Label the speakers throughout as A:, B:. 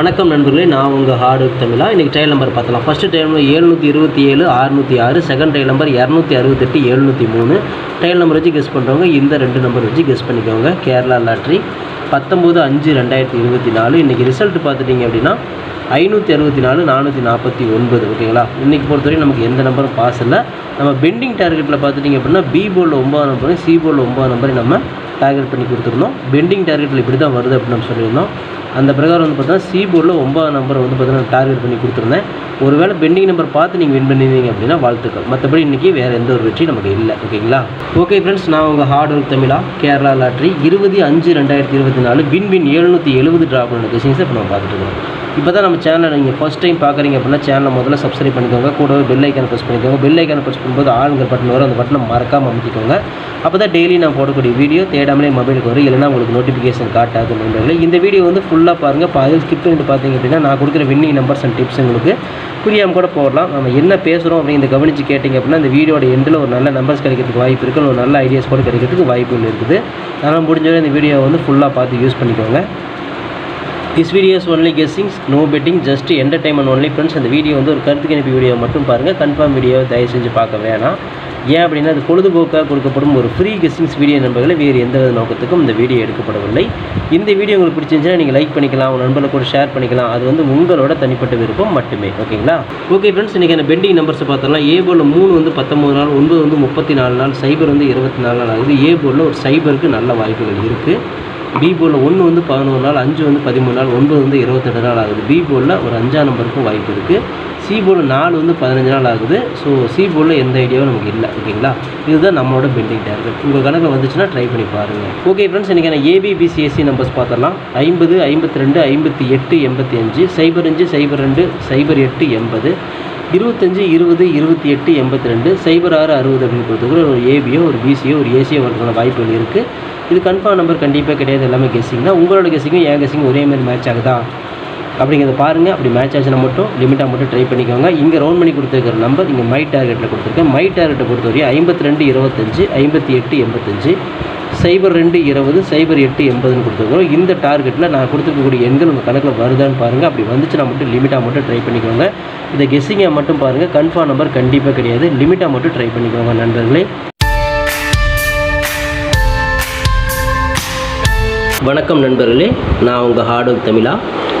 A: வணக்கம் நண்பர்களே நான் உங்கள் ஹார்டு தமிழா. இன்றைக்கி ட்ரையல் நம்பர் பார்த்தலாம் ஃபஸ்ட்டு ட்ரையல் நம்பர் ஏழ்நூற்றி இருபத்தி ஏழு அறுநூற்றி ஆறு. செகண்ட் ட்ரையல் நம்பர் இரநூத்தி அறுபத்தெட்டு எழுநூற்றி மூணு. ட்ரையல் நம்பர் வச்சு கெஸ் பண்ணுறவங்க இந்த ரெண்டு நம்பர் வச்சு கெஸ் பண்ணிக்கோங்க. கேரளா லாட்ரி பத்தொம்போது அஞ்சு ரெண்டாயிரத்தி இருபத்தி நாலு. இன்றைக்கி ரிசல்ட் பார்த்துட்டிங்க அப்படின்னா ஐநூற்றி அறுபத்தி நாலு நானூற்றி நாற்பத்தி ஒன்பது. ஓகேங்களா? இன்றைக்கி பொறுத்தவரைக்கும் நமக்கு எந்த நம்பரும் பாஸ் இல்லை. நம்ம பெண்டிங் டார்கெட்டில் பார்த்துட்டிங்க அப்படின்னா பி போர்டில் ஒம்பது நம்பரும் சி போர்டில் ஒம்பது நம்பரையும் நம்ம டார்கெட் பண்ணி கொடுத்துருந்தோம். பெண்டிங் டார்கெட்டில் இப்படி தான் வருது அப்படின்னு நம்ம சொல்லியிருந்தோம். அந்த பிரகாரம் வந்து பார்த்தீங்கன்னா சி போர்டில் ஒன்பது நம்பரை வந்து பார்த்தீங்கன்னா டார்கெட் பண்ணி கொடுத்துருந்தேன். ஒருவேளை பெண்டிங் நம்பர் பார்த்து நீங்கள் வின் பண்ணியிருந்தீங்க அப்படின்னா வாழ்த்துக்கள். மற்றபடி இன்றைக்கி வேறு எந்த ஒரு வெற்றி நமக்கு இல்லை. ஓகேங்களா ஓகே ஃப்ரெண்ட்ஸ் நான் உங்கள் ஹார்ட் ஒர்க் தமிழா கேரளா லாட்ரி இருபது அஞ்சு ரெண்டாயிரத்தி இருபத்தி நாலு வின் வின் எழுநூற்றி எழுபது ட்ராப் பண்ண கெசிங்ஸை இப்போ நம்ம பார்த்துட்டு இருக்கோம். இப்போ தான் நம்ம சேனலை நீங்கள் ஃபஸ்ட் டைம் பார்க்குறீங்க அப்படின்னா சேனலை முதல்ல சப்ஸ்கிரைப் பண்ணிக்கோங்க. கூடவே பெல் ஐக்கான ப்ரெஸ் பண்ணிக்கோங்க. பெல் ஐக்கான ப்ரெஸ் பண்ணும்போது ஆளுங்கிற பட்டன் வரும். அந்த பட்டனை மறக்காமல் அமைச்சிக்கோங்க அப்போ தான் டெய்லி நான் போடக்கூடிய வீடியோ தேடாமலே மொபைலுக்கு வரும். இல்லைனா உங்களுக்கு நோட்டிஃபிகேஷன் காட்டாது நண்பர்களே. இந்த வீடியோ வந்து ஃபுல்லாக பாருங்கள் பாதில் ஸ்கிப் பண்ணிட்டு பார்த்தீங்க அப்படின்னா நான் கொடுக்குற வின்னிங் நம்பர்ஸ் அண்ட் டிப்ஸ் உங்களுக்கு புரியாமல் கூட போடலாம். நம்ம என்ன பேசுகிறோம் அப்படிங்கிறத கவனித்து கேட்டிங்க அப்படின்னா இந்த வீடியோட எண்டில் ஒரு நல்ல நம்பர்ஸ் கிடைக்கிறதுக்கு வாய்ப்பு இருக்குது ஒரு நல்ல ஐடியாஸ் கூட கிடைக்கிறதுக்கு வாய்ப்புகள் இருக்குது. அதனால் முடிஞ்சவரை இந்த வீடியோவை வந்து ஃபுல்லாக பார்த்து யூஸ் பண்ணிக்கோங்க. This videos only guessings no betting just entertainment only friends அந்த வீடியோ வந்து ஒரு கருத்து கணிப்பு வீடியோ மட்டும் பாருங்கள் கன்ஃபார்ம் வீடியோ தயவு செஞ்சு பார்க்க வேணாம். ஏன் அப்படின்னா அது பொழுதுபோக்காக கொடுக்கப்படும் ஒரு ஃப்ரீ கெஸ்ஸிங்ஸ் வீடியோ நண்பர்களை வேறு எந்த வித நோக்கத்துக்கும் இந்த வீடியோ எடுக்கப்படவில்லை. இந்த வீடியோ உங்களுக்கு பிடிச்சிருந்துச்சுன்னா நீங்கள் லைக் பண்ணிக்கலாம் உங்கள் நண்பர்களுக்கு கூட ஷேர் பண்ணிக்கலாம். அது வந்து உங்களோட தனிப்பட்ட விருப்பம் மட்டுமே ஓகேங்களா? ஓகே ஃப்ரெண்ட்ஸ் இன்றைக்கி அந்த பெண்டிங் நம்பர்ஸை பார்த்தோம்னா ஏ போர்டில் மூணு வந்து பத்தொம்பது நாள் ஒன்பது வந்து முப்பத்தி நாலு நாள் சைபர் வந்து இருபத்தி நாலு நாள். ஆகுது ஏ போர்டில் ஒரு சைபருக்கு நல்ல வாய்ப்புகள் இருக்குது பி போலில் ஒன்று வந்து பதினோரு நாள் அஞ்சு வந்து பதிமூணு நாள் ஒன்பது வந்து இருபத்தெட்டு நாள் ஆகுது. பி போலில் ஒரு அஞ்சாம் நம்பருக்கும் வாய்ப்பு இருக்குது சி போர்டில் நாலு வந்து பதினஞ்சு நாள் ஆகுது. ஸோ சி போலில் எந்த ஐடியாவும் நமக்கு இல்லை ஓகேங்களா இதுதான் நம்மளோட பெண்டிங் டார்கெட் உங்கள் கணக்கில் வந்துச்சுன்னா ட்ரை பண்ணி பாருங்கள் ஓகே ஃப்ரெண்ட்ஸ் இன்றைக்கி ஏபிபிசிஎஸ்சி நம்பர்ஸ் பார்த்தலாம் ஐம்பது ஐம்பத்தி ரெண்டு ஐம்பத்தி எட்டு எண்பத்தி அஞ்சு சைபர் அஞ்சு சைபர் ரெண்டு சைபர் எட்டு எண்பது. இருபத்தஞ்சு இருபது இருபத்தி எட்டு எண்பத்தி ரெண்டு சைபர் ஆறு அறுபது அப்படின்னு பொறுத்தவரை ஒரு ஏபியோ ஒரு பிசியோ ஒரு ஏசியோ வரதுக்கான வாய்ப்புகள் இருக்குது இது கன்ஃபார்ம் நம்பர் கண்டிப்பாக கிடையாது. எல்லாமே கெஸ்ஸிங் தான். உங்களோட கெஸ்ஸிங்கும் என் கெஸ்ஸிங் ஒரே மாதிரி மேட்ச் ஆகுதா? அப்படிங்கிறத பாருங்கள் அப்படி மேட்ச் ஆச்சுன்னா மட்டும் லிமிட்டாக மட்டும் ட்ரை பண்ணிக்கோங்க. இங்கே ரவுண்ட் பண்ணி கொடுத்துருக்கிற நம்பர் இங்கே மை டார்கெட்டில் கொடுத்துருக்கேன். மை டார்கெட்டை பொறுத்தவரையும் ஐம்பத்தி ரெண்டு இருபத்தஞ்சு ஐம்பத்தி எட்டு எண்பத்தஞ்சு. சைபர் ரெண்டு இருபது சைபர் எட்டு எண்பதுன்னு கொடுத்துருக்கோம். இந்த டார்கெட்டில் நான் கொடுத்துருக்கக்கூடிய எண்கள் உங்கள் கணக்கில் வருதான்னு பாருங்கள் அப்படி வந்துச்சுன்னா மட்டும் லிமிட்டாக மட்டும் ட்ரை பண்ணிக்கோங்க. இதை கெஸ்ஸிங்கை மட்டும் பாருங்கள் கன்ஃபார்ம் நம்பர் கண்டிப்பாக கிடையாது. லிமிட்டாக மட்டும் ட்ரை பண்ணிக்கோங்க நண்பர்களே. வணக்கம் நண்பர்களே. நான் உங்கள் ஹார்ட் ஒர்க் தமிழா.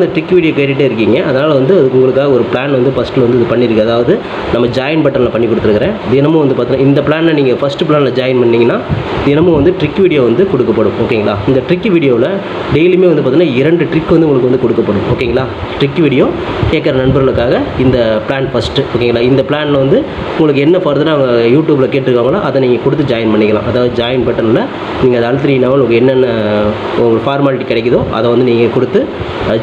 A: அந்த ட்ரிக் வீடியோ கேட்டுகிட்டே இருக்கீங்க. அதனால் வந்து அதுக்கு உங்களுக்காக ஒரு பிளான் வந்து ஃபஸ்ட்டில் வந்து இது பண்ணியிருக்கு. அதாவது நம்ம ஜாயின் பட்டனில் பண்ணி கொடுத்துருக்குறேன். தினமும் வந்து பார்த்தீங்கன்னா இந்த பிளானை நீங்கள் ஃபஸ்ட்டு பிளானில் ஜாயின் பண்ணிங்கன்னா தினமும் வந்து ட்ரிக் வீடியோ வந்து கொடுக்கப்படும். ஓகேங்களா இந்த ட்ரிக் வீடியோவில் டெய்லியுமே வந்து பார்த்தீங்கன்னா இரண்டு ட்ரிக் வந்து உங்களுக்கு வந்து கொடுக்கப்படும். ஓகேங்களா ட்ரிக் வீடியோ கேட்குற நண்பர்களுக்காக இந்த பிளான் ஃபஸ்ட்டு ஓகேங்களா இந்த பிளானில் வந்து உங்களுக்கு என்ன ஃபர்தராக அவங்க யூடியூப்பில் கேட்டிருக்காங்களோ அதை நீங்கள் கொடுத்து ஜாயின் பண்ணிக்கலாம். அதாவது ஜாயின் பட்டனில் நீங்கள் அதை அழுத்தினீங்கன்னா உங்களுக்கு என்னென்ன உங்களுக்கு ஃபார்மாலிட்டி கிடைக்குதோ அதை வந்து நீங்கள் கொடுத்து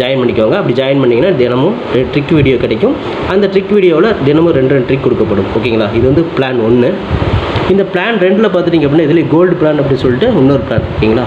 A: ஜாயின் பண்ணிக்கோங்க. அப்படி ஜாயின் பண்ணிங்கன்னா தினமும் ட்ரிக் வீடியோ கிடைக்கும். அந்த ட்ரிக் வீடியோவில் தினமும் ரெண்டு ரெண்டு ட்ரிக் கொடுக்கப்படும். ஓகேங்களா? இது வந்து பிளான் ஒன்று இந்த பிளான் ரெண்டில் பார்த்துட்டிங்க அப்படின்னா இதில் கோல்டு பிளான் அப்படின்னு சொல்லிட்டு இன்னொரு பிளான் ஓகேங்களா?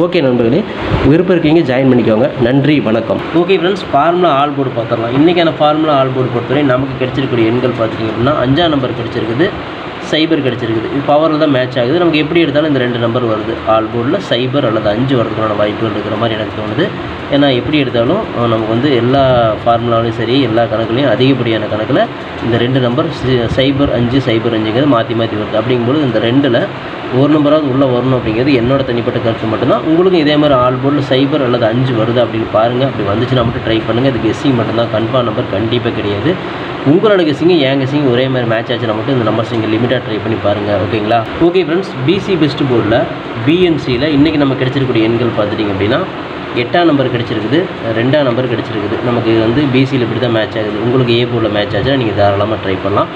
A: ஓகே நண்பர்களே விருப்பம் இருக்கீங்க ஜாயின் பண்ணிக்கோங்க. நன்றி வணக்கம். Okay friends formula all board பார்த்துடலாம். இன்றைக்கான ஃபார்முலா ஆல் போர்டு பொறுத்தவரை நமக்கு கிடைச்சிருக்கக்கூடிய எண்கள் பார்த்துட்டிங்க அப்படின்னா அஞ்சாம் நம்பர் கிடைச்சிருக்குது. சைபர் கிடச்சிருக்குது. இது பவரில் தான் மேட்ச் ஆகுது. நமக்கு எப்படி எடுத்தாலும் இந்த ரெண்டு நம்பர் வருது. ஆல் போர்டில் சைபர் அல்லது அஞ்சு வரதுக்கான வாய்ப்புகள் இருக்கிற மாதிரி எனக்கு தோணுது. ஏன்னா எப்படி எடுத்தாலும் நமக்கு வந்து எல்லா ஃபார்முலாவிலையும் சரி எல்லா கணக்குலையும் அதிகப்படியான கணக்கில் இந்த ரெண்டு நம்பர் சைபர் அஞ்சு சைபர் அஞ்சுங்கிறது மாற்றி மாற்றி வருது. அப்படிங்கும்போது இந்த ரெண்டில் ஒரு நம்பராவது உள்ளே வரணும் அப்படிங்கிறது என்னோட தனிப்பட்ட கருத்து மட்டும்தான். உங்களுக்கும் இதே மாதிரி ஆல் போர்டில் சைபர் அல்லது அஞ்சு வருது அப்படின்னு பாருங்கள் அப்படி வந்துச்சுன்னா மட்டும் ட்ரை பண்ணுங்கள் இது கெஸ்ஸிங் மட்டும்தான். கன்ஃபார்ம் நம்பர் கண்டிப்பாக கிடையாது. உங்களோட கெஸ்ஸிங் என் கெஸ்ஸிங் ஒரே மாதிரி மேட்ச் ஆச்சுன்னா மட்டும் இந்த நம்பர்ஸ் நீங்கள் லிமிட்டாக ட்ரை பண்ணி பாருங்கள் ஓகேங்களா ஓகே ஃப்ரெண்ட்ஸ் பிசி பெஸ்ட் போர்டில் பிஎன்சியில் இன்றைக்கி நம்ம கிடச்சிருக்கூடிய எண்கள் பார்த்துட்டிங்க அப்படின்னா எட்டாம் நம்பர் கிடச்சிருக்குது ரெண்டாம் நம்பர் கிடச்சிருக்குது. நமக்கு வந்து பிசியில் இப்படி தான் மேட்ச் ஆகுது. உங்களுக்கு ஏ போர்டில் மேட்ச் ஆச்சுன்னா நீங்கள் தாராளமாக ட்ரை பண்ணலாம்.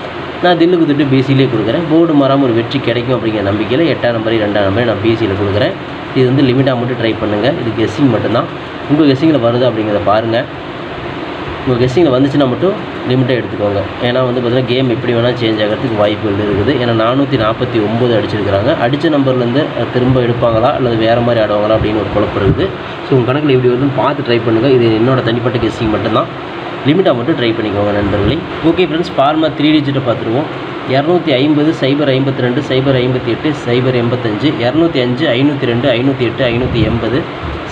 A: நான் தில்லு குத்துட்டு பிசிலே கொடுக்குறேன். போர்டு மாறாமல் ஒரு வெற்றி கிடைக்கும் அப்படிங்கிற நம்பிக்கையில் எட்டாம் நம்பர் ரெண்டாம் நம்பர் நான் பிசியில் கொடுக்குறேன். இது வந்து லிமிட்டாக மட்டும் ட்ரை பண்ணுங்கள் இது கெஸ்ஸிங் மட்டும்தான். உங்கள் கெஸ்ஸிங்கில் வருது அப்படிங்கிறத பாருங்கள் உங்கள் கெஸ்டிங்கில் வந்துச்சுன்னா மட்டும் லிமிட்டாக எடுத்துக்கோங்க. ஏன்னா வந்து பார்த்திங்கன்னா கேம் எப்படி வேணால் சேஞ்ச் ஆகிறதுக்கு வாய்ப்புகள் இருக்குது. ஏன்னா நானூற்றி நாற்பத்தி ஒம்பது அடிச்சிருக்கிறாங்க. அடித்த நம்பர்லேருந்து திரும்ப எடுப்பாங்களா? அல்லது வேறு மாதிரி ஆடுவாங்களா? அப்படின்னு ஒரு குழப்பம் இருக்குது. ஸோ உங்கள் கணக்கில் எப்படி வருதுன்னு பார்த்து ட்ரை பண்ணுங்கள் இது என்னோட தனிப்பட்ட கெஸ்டிங் மட்டும்தான். லிமிட்டாக மட்டும் ட்ரை பண்ணிக்கோங்க நண்பர்களே. ஓகே ஃப்ரெண்ட்ஸ் ஃபார்மா த்ரீ டிஜிட்டை பார்த்துருவோம். இரநூத்தி ஐம்பது சைபர் ஐம்பத்தி ரெண்டு சைபர் ஐம்பத்தி எட்டு சைபர் எண்பத்தஞ்சு இரநூத்தி அஞ்சு ஐநூற்றி ரெண்டு ஐநூற்றி எட்டு ஐநூற்றி எண்பது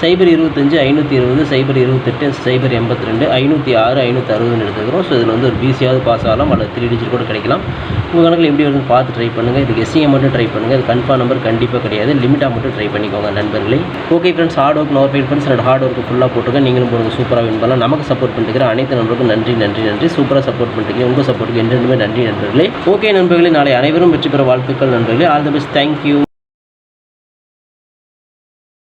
A: சைபர் இருபத்தஞ்சு ஐநூற்றி இருபது சைபர் இருபத்தெட்டு சைபர் எண்பத்தி ரெண்டு ஐநூற்றி ஆறு ஐநூற்றி அறுபதுன்னு எடுத்துக்கிறோம். ஸோ இதில் வந்து ஒரு பிசியாவது பாஸ் ஆகலாம். அல்லது த்ரீ டிஜிட் கூட கிடைக்கலாம். உங்கள் கணக்கில் எப்படி வருதுன்னு பார்த்து ட்ரை பண்ணுங்கள் இதுக்கு கெஸ்ஸிங்கை மட்டும் ட்ரை பண்ணுங்கள் இது கன்ஃபார்ம் நம்பர் கண்டிப்பாக கிடையாது. லிமிட்டாக மட்டும் ட்ரை பண்ணிக்கோங்க நண்பர்களே. Okay friends hard work nor fight friends என்னோட ஹார்ட் ஒர்க்கு ஃபுல்லாக போட்டுருங்க நீங்களும் போடுங்க. சூப்பராக வின் பண்ணலாம். நமக்கு சப்போர்ட் பண்ணிட்டு அனைத்து நண்பருக்கும் நன்றி நன்றி நன்றி. சூப்பராக சப்போர்ட் பண்ணிட்டு உங்கள் சப்போர்ட்டுக்கு என்றென்றுமே நன்றி நண்பர்களே. ஓகே நண்பர்களே. நாளை அனைவரும் வெற்றி பெற வாழ்த்துக்கள் நண்பர்களே. All the best thank you